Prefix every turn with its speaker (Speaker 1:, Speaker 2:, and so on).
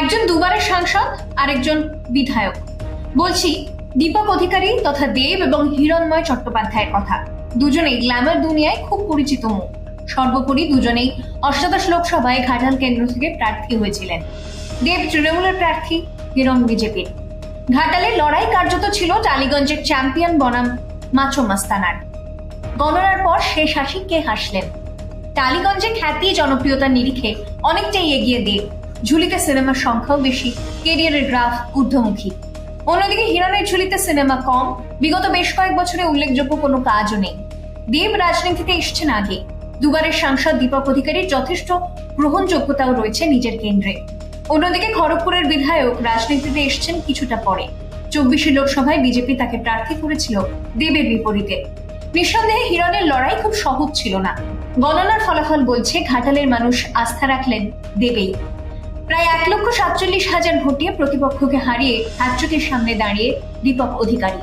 Speaker 1: একজন দুবারের সাংসদ, আরেকজন বিধায়ক। বলছি, দীপক অধিকারী তথা দেব এবং হিরণময় চট্টোপাধ্যায়ের কথা। দুজনেই গ্ল্যামার দুনিয়ায় খুব পরিচিত মুখ। সর্বোপরি দুজনেই অষ্টাদশ লোকসভায় ঘাটাল কেন্দ্র থেকে প্রার্থী হয়েছিলেন। দেব তৃণমূলের প্রার্থী, হিরণ বিজেপির। ঘাটালের লড়াই কার্যত ছিল টালিগঞ্জের চ্যাম্পিয়ন বনাম মাচো মাস্তানার। গণনার পর শেষ হাসি কে হাসলেন। টালিগঞ্জে খ্যাতি জনপ্রিয়তার নিরিখে অনেকটাই এগিয়ে দিয়ে ঝুলিতে সিনেমার সংখ্যাও বেশি। কেরিয়ারের গ্রাফ ঊর্ধ্বমুখী। অন্যদিকে হিরণের ঝুলিতে সিনেমা কম। বিগত বেশ কয়েক বছরে উল্লেখযোগ্য কোনো কাজও নেই। দেব রাজনীতিতে এসছেন আগে। দুবারের সাংসদ, দীপক অধিকারীর যথেষ্ট গ্রহণযোগ্যতাও রয়েছে নিজের কেন্দ্রে। অন্যদিকে খড়গপুরের বিধায়ক রাজনীতিতে এসছেন কিছুটা পরে। চব্বিশে লোকসভায় বিজেপি তাকে প্রার্থী করেছিল দেবের বিপরীতে। নিঃসন্দেহে হিরণের লড়াই খুব সহজ ছিল না। গণনার ফলাফল বলছে ঘাটালের মানুষ আস্থা রাখলেন দেবেই। প্রায় এক লক্ষ সাতচল্লিশ হাজার ভোটে প্রতিপক্ষকে হারিয়ে হ্যাট্রিকের সামনে দাঁড়িয়ে দীপক অধিকারী।